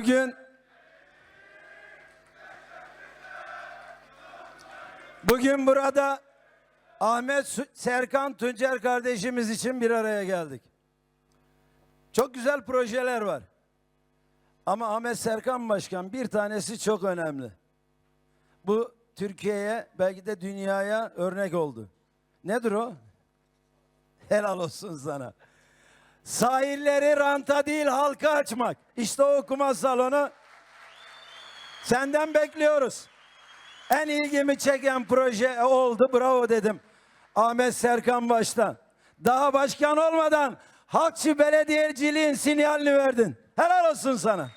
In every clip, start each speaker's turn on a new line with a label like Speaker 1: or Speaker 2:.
Speaker 1: Bugün Bugün burada Ahmet Serkan Tuncer kardeşimiz için bir araya geldik. Çok güzel projeler var. Ama Ahmet Serkan Başkan bir tanesi çok önemli. Bu Türkiye'ye belki de dünyaya örnek oldu. Nedir o? Helal olsun sana. Sahilleri ranta değil halka açmak. İşte o okuma salonu. Senden bekliyoruz. En ilgimi çeken proje oldu. Bravo dedim. Ahmet Serkan Baş'tan. Daha başkan olmadan halkçı belediyeciliğin sinyalini verdin. Helal olsun sana.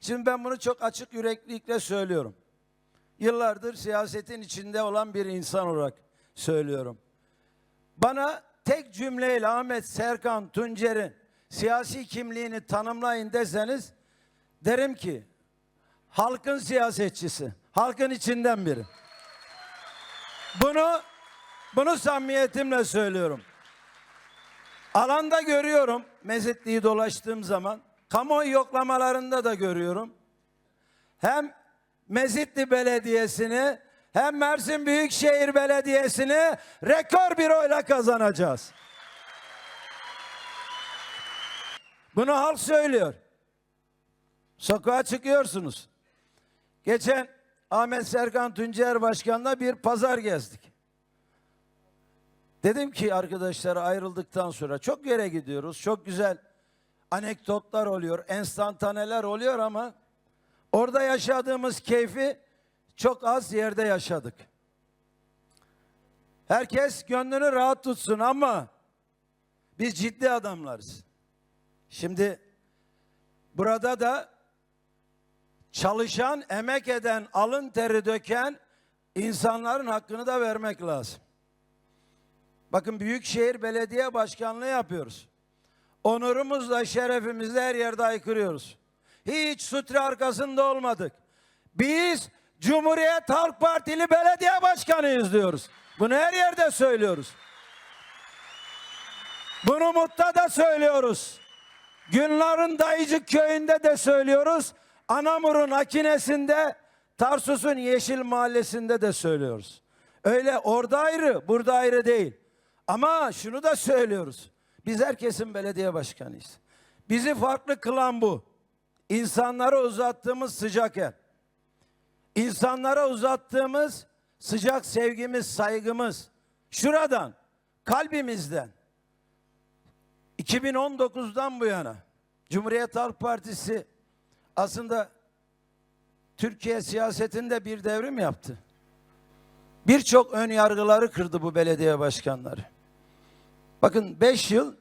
Speaker 1: Şimdi ben bunu çok açık yüreklilikle söylüyorum. Yıllardır siyasetin içinde olan bir insan olarak söylüyorum. Bana tek cümleyle Ahmet Serkan Tuncer'in siyasi kimliğini tanımlayın deseniz derim ki halkın siyasetçisi, halkın içinden biri. Bunu bunu samimiyetimle söylüyorum. Alanda görüyorum Mezitli'yi dolaştığım zaman. Kamuoyu yoklamalarında da görüyorum. Hem Mezitli Belediyesi'ni hem Mersin Büyükşehir Belediyesi'ni rekor bir oyla kazanacağız. Bunu halk söylüyor. Sokağa çıkıyorsunuz. Geçen Ahmet Serkan Tuncer Başkan'la bir pazar gezdik. Dedim ki arkadaşlara ayrıldıktan sonra çok yere gidiyoruz. Çok güzel anekdotlar oluyor, enstantaneler oluyor ama orada yaşadığımız keyfi çok az yerde yaşadık. Herkes gönlünü rahat tutsun ama biz ciddi adamlarız. Şimdi burada da çalışan, emek eden, alın teri döken insanların hakkını da vermek lazım. Bakın Büyükşehir Belediye Başkanlığı yapıyoruz. Onurumuzla, şerefimizle her yerde aykırıyoruz. Hiç sutre arkasında olmadık. Biz Cumhuriyet Halk Partili belediye başkanıyız diyoruz. Bunu her yerde söylüyoruz. Bunu Mut'ta da söylüyoruz. Günların Dayıcık köyünde de söylüyoruz. Anamur'un Akine'sinde, Tarsus'un Yeşil Mahallesi'nde de söylüyoruz. Öyle orada ayrı, burada ayrı değil. Ama şunu da söylüyoruz. Biz herkesin belediye başkanıyız. Bizi farklı kılan bu. İnsanlara uzattığımız sıcak el. İnsanlara uzattığımız sıcak sevgimiz, saygımız. Şuradan, kalbimizden. 2019'dan bu yana Cumhuriyet Halk Partisi aslında Türkiye siyasetinde bir devrim yaptı. Birçok ön yargıları kırdı bu belediye başkanları. Bakın 5 yıl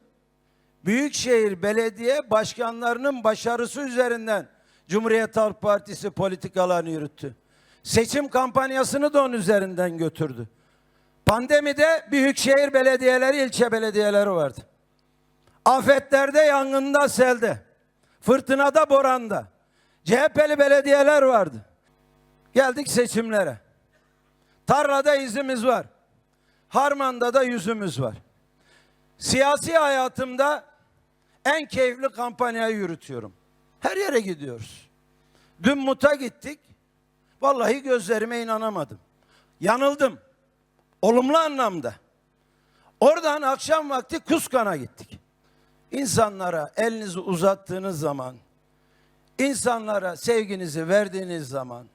Speaker 1: Büyükşehir Belediye Başkanlarının başarısı üzerinden Cumhuriyet Halk Partisi politikalarını yürüttü. Seçim kampanyasını da onun üzerinden götürdü. Pandemide büyükşehir belediyeleri, ilçe belediyeleri vardı. Afetlerde, yangında, selde, fırtınada, boranda. CHP'li belediyeler vardı. Geldik seçimlere. Tarlada izimiz var. Harman'da da yüzümüz var. Siyasi hayatımda en keyifli kampanyayı yürütüyorum. Her yere gidiyoruz. Dün Mut'a gittik. Vallahi gözlerime inanamadım. Yanıldım. Olumlu anlamda. Oradan akşam vakti Kuskan'a gittik. İnsanlara elinizi uzattığınız zaman, insanlara sevginizi verdiğiniz zaman,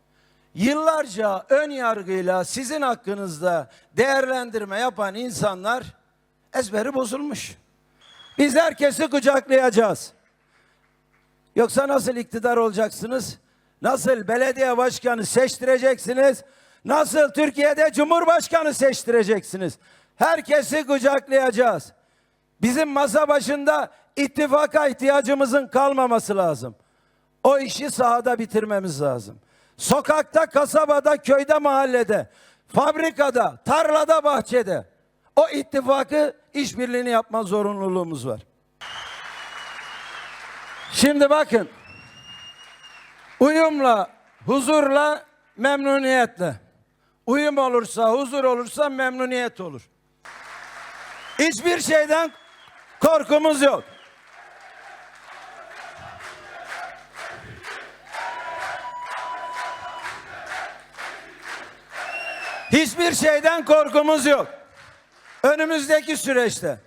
Speaker 1: yıllarca ön yargıyla sizin hakkınızda değerlendirme yapan insanlar ezberi bozulmuş. Biz herkesi kucaklayacağız. Yoksa nasıl iktidar olacaksınız? Nasıl belediye başkanı seçtireceksiniz? Nasıl Türkiye'de cumhurbaşkanı seçtireceksiniz? Herkesi kucaklayacağız. Bizim masa başında ittifaka ihtiyacımızın kalmaması lazım. O işi sahada bitirmemiz lazım. Sokakta, kasabada, köyde, mahallede, fabrikada, tarlada, bahçede o ittifakı işbirliğini yapma zorunluluğumuz var. Şimdi bakın. Uyumla, huzurla, memnuniyetle. Uyum olursa, huzur olursa memnuniyet olur. Hiçbir şeyden korkumuz yok. Hiçbir şeyden korkumuz yok. Önümüzdeki süreçte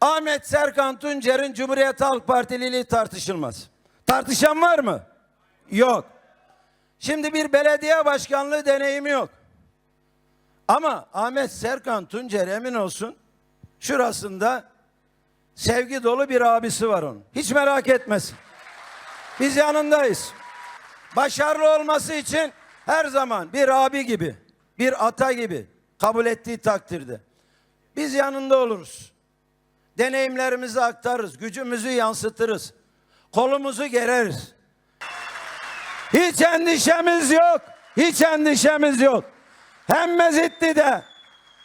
Speaker 1: Ahmet Serkan Tuncer'in Cumhuriyet Halk Partililiği tartışılmaz. Tartışan var mı? Yok. Şimdi bir belediye başkanlığı deneyimi yok. Ama Ahmet Serkan Tuncer emin olsun şurasında sevgi dolu bir abisi var onun. Hiç merak etmesin. Biz yanındayız. Başarılı olması için her zaman bir abi gibi, bir ata gibi kabul ettiği takdirde biz yanında oluruz. Deneyimlerimizi aktarırız, gücümüzü yansıtırız. Kolumuzu gereriz. Hiç endişemiz yok. Hiç endişemiz yok. Hem Mezitli'de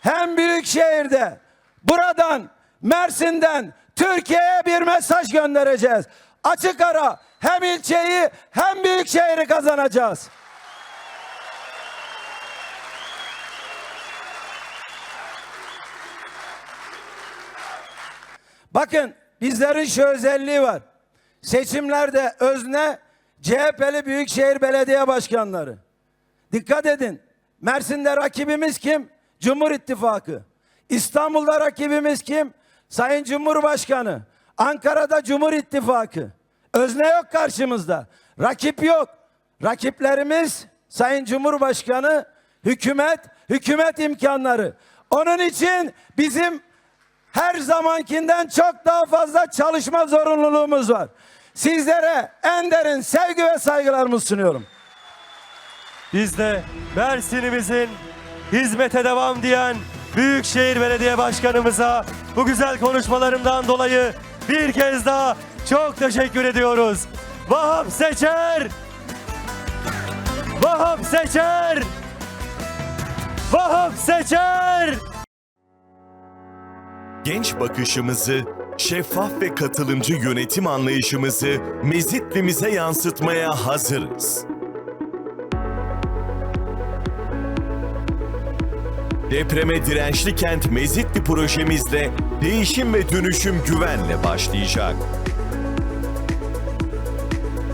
Speaker 1: hem Büyükşehir'de buradan Mersin'den Türkiye'ye bir mesaj göndereceğiz. Açık ara hem ilçeyi hem Büyükşehir'i kazanacağız. Bakın bizlerin şu özelliği var. Seçimlerde özne CHP'li Büyükşehir Belediye Başkanları. Dikkat edin. Mersin'de rakibimiz kim? Cumhur İttifakı. İstanbul'da rakibimiz kim? Sayın Cumhurbaşkanı. Ankara'da Cumhur İttifakı. Özne yok karşımızda. Rakip yok. Rakiplerimiz Sayın Cumhurbaşkanı, hükümet, hükümet imkanları. Onun için bizim her zamankinden çok daha fazla çalışma zorunluluğumuz var. Sizlere en derin sevgi ve saygılarımı sunuyorum.
Speaker 2: Biz de Mersin'imizin hizmete devam diyen Büyükşehir Belediye Başkanımıza bu güzel konuşmalarından dolayı bir kez daha çok teşekkür ediyoruz. Vahap Seçer! Vahap Seçer! Vahap Seçer!
Speaker 3: genç bakışımızı, şeffaf ve katılımcı yönetim anlayışımızı Mezitli'mize yansıtmaya hazırız. Depreme dirençli kent Mezitli projemizle değişim ve dönüşüm güvenle başlayacak.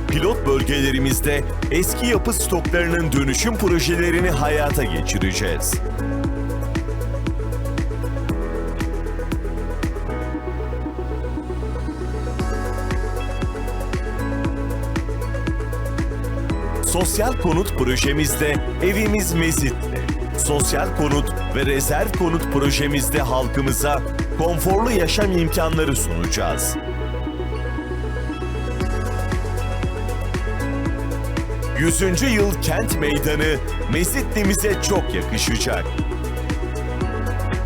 Speaker 3: Pilot bölgelerimizde eski yapı stoklarının dönüşüm projelerini hayata geçireceğiz. Sosyal konut projemizde evimiz Mezitli. Sosyal konut ve rezerv konut projemizde halkımıza konforlu yaşam imkanları sunacağız. Yüzüncü yıl kent meydanı Mezitli'mize çok yakışacak.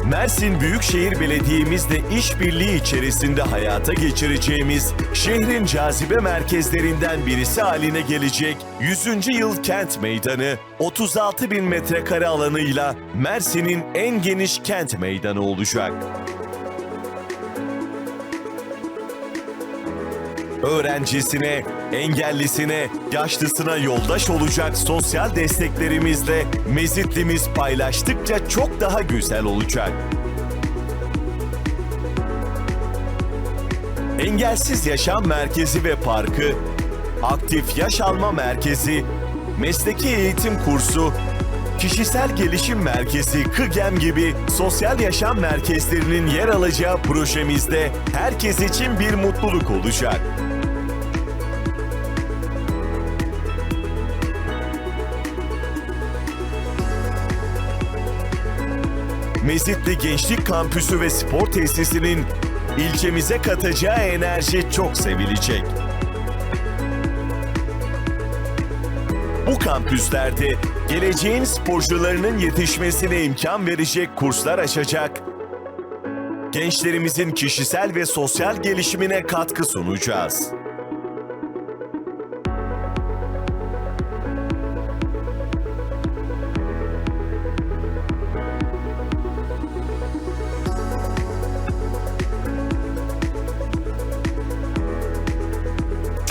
Speaker 3: Mersin Büyükşehir Belediye'mizle işbirliği içerisinde hayata geçireceğimiz şehrin cazibe merkezlerinden birisi haline gelecek 100. yıl kent meydanı 36 bin metrekare alanıyla Mersin'in en geniş kent meydanı olacak. Öğrencisine, engellisine, yaşlısına yoldaş olacak sosyal desteklerimizle Mezitlimiz paylaştıkça çok daha güzel olacak. Engelsiz Yaşam Merkezi ve Parkı, Aktif Yaş Alma Merkezi, Mesleki Eğitim Kursu, Kişisel Gelişim Merkezi KıGEM gibi sosyal yaşam merkezlerinin yer alacağı projemizde herkes için bir mutluluk olacak. Mezitli Gençlik Kampüsü ve Spor Tesisi'nin ilçemize katacağı enerji çok sevilecek. Bu kampüslerde geleceğin sporcularının yetişmesine imkan verecek kurslar açacak, gençlerimizin kişisel ve sosyal gelişimine katkı sunacağız.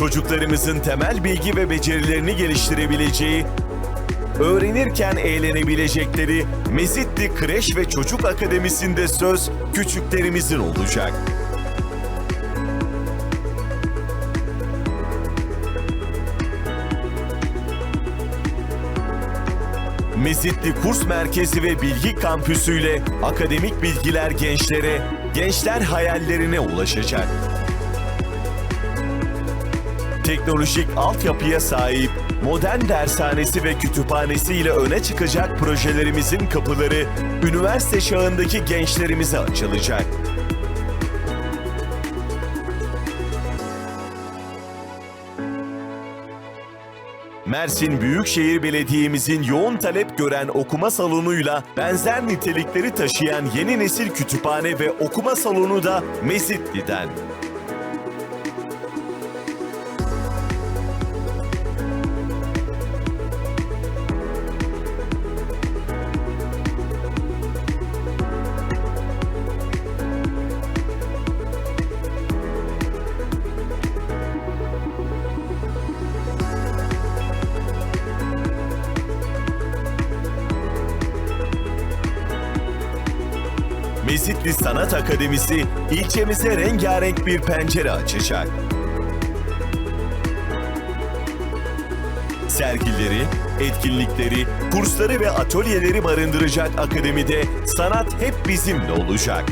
Speaker 3: Çocuklarımızın temel bilgi ve becerilerini geliştirebileceği, öğrenirken eğlenebilecekleri Mezitli Kreş ve Çocuk Akademisi'nde söz küçüklerimizin olacak. Mezitli Kurs Merkezi ve Bilgi Kampüsü ile akademik bilgiler gençlere, gençler hayallerine ulaşacak. Teknolojik altyapıya sahip, modern dershanesi ve kütüphanesi ile öne çıkacak projelerimizin kapıları üniversite çağındaki gençlerimize açılacak. Mersin Büyükşehir Belediye'mizin yoğun talep gören okuma salonuyla benzer nitelikleri taşıyan yeni nesil kütüphane ve okuma salonu da Mezitli'den. Mezitli Sanat Akademisi ilçemize rengarenk bir pencere açacak. Sergileri, etkinlikleri, kursları ve atölyeleri barındıracak akademide sanat hep bizimle olacak.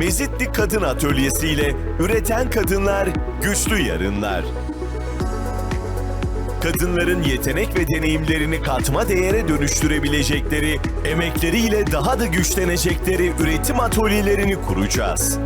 Speaker 3: Mezitli Kadın Atölyesi ile üreten kadınlar güçlü yarınlar. Kadınların yetenek ve deneyimlerini katma değere dönüştürebilecekleri, emekleriyle daha da güçlenecekleri üretim atölyelerini kuracağız.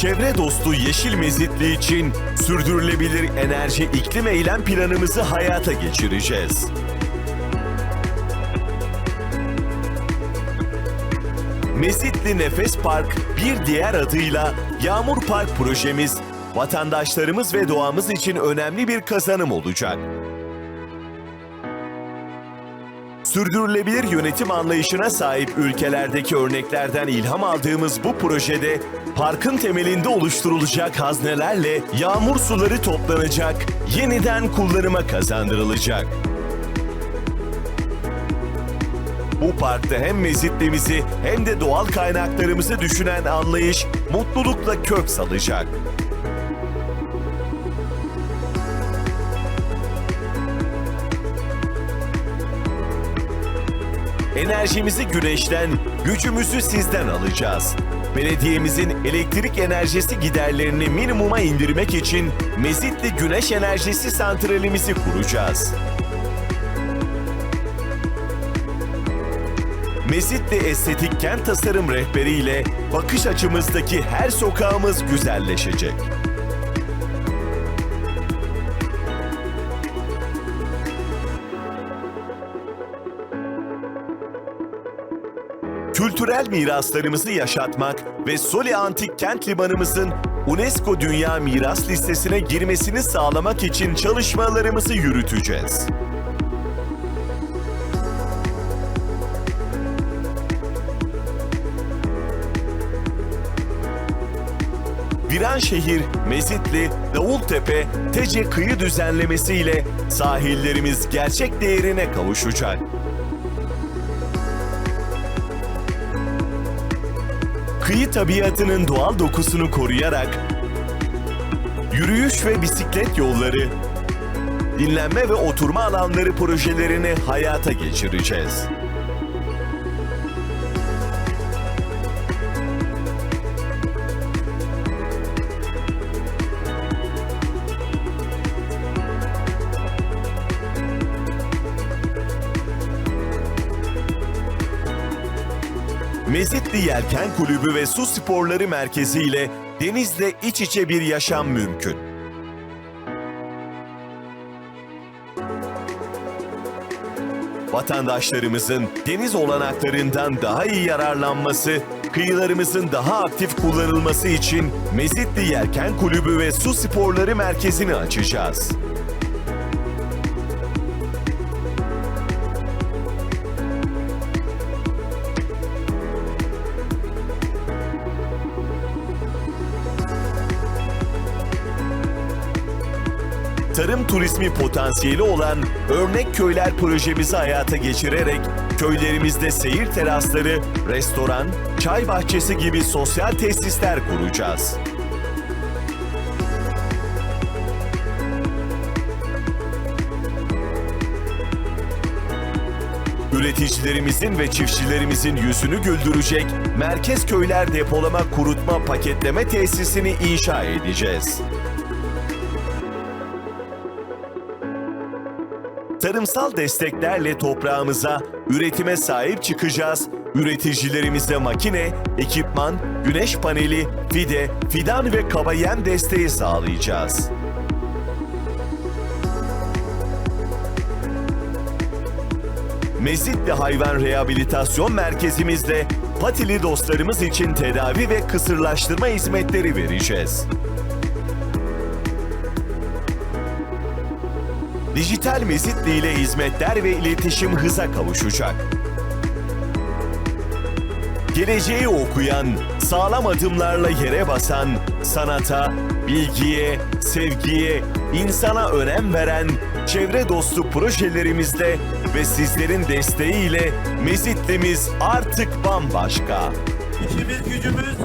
Speaker 3: Çevre dostu Yeşil Mezitli için sürdürülebilir enerji iklim eylem planımızı hayata geçireceğiz. Mezitli Nefes Park bir diğer adıyla Yağmur Park projemiz vatandaşlarımız ve doğamız için önemli bir kazanım olacak. Sürdürülebilir yönetim anlayışına sahip ülkelerdeki örneklerden ilham aldığımız bu projede parkın temelinde oluşturulacak haznelerle yağmur suları toplanacak, yeniden kullanıma kazandırılacak. Bu parkta hem mezitlimizi hem de doğal kaynaklarımızı düşünen anlayış mutlulukla kök salacak. Enerjimizi güneşten, gücümüzü sizden alacağız. Belediyemizin elektrik enerjisi giderlerini minimuma indirmek için Mezitli Güneş Enerjisi Santralimizi kuracağız. Mezitli Estetik Kent Tasarım rehberiyle bakış açımızdaki her sokağımız güzelleşecek. Kültürel miraslarımızı yaşatmak ve Soli Antik Kent Limanımızın UNESCO Dünya Miras Listesi'ne girmesini sağlamak için çalışmalarımızı yürüteceğiz. Viranşehir, Mezitli, Davultepe, Tece kıyı düzenlemesiyle sahillerimiz gerçek değerine kavuşacak. Kıyı tabiatının doğal dokusunu koruyarak yürüyüş ve bisiklet yolları, dinlenme ve oturma alanları projelerini hayata geçireceğiz. Mezitli Yelken Kulübü ve Su Sporları Merkezi ile denizle iç içe bir yaşam mümkün. vatandaşlarımızın deniz olanaklarından daha iyi yararlanması, kıyılarımızın daha aktif kullanılması için Mezitli Yelken Kulübü ve Su Sporları Merkezi'ni açacağız. Tarım turizmi potansiyeli olan Örnek Köyler projemizi hayata geçirerek köylerimizde seyir terasları, restoran, çay bahçesi gibi sosyal tesisler kuracağız. Üreticilerimizin ve çiftçilerimizin yüzünü güldürecek Merkez Köyler Depolama Kurutma Paketleme Tesisini inşa edeceğiz. Tarımsal desteklerle toprağımıza, üretime sahip çıkacağız. Üreticilerimize makine, ekipman, güneş paneli, fide, fidan ve kaba yem desteği sağlayacağız. Mezitli Hayvan Rehabilitasyon Merkezimizde patili dostlarımız için tedavi ve kısırlaştırma hizmetleri vereceğiz. Dijital Mezitli ile hizmetler ve iletişim hıza kavuşacak. Geleceği okuyan, sağlam adımlarla yere basan, sanata, bilgiye, sevgiye, insana önem veren, çevre dostu projelerimizle ve sizlerin desteğiyle Mezitlimiz artık bambaşka.
Speaker 2: İşimiz gücümüz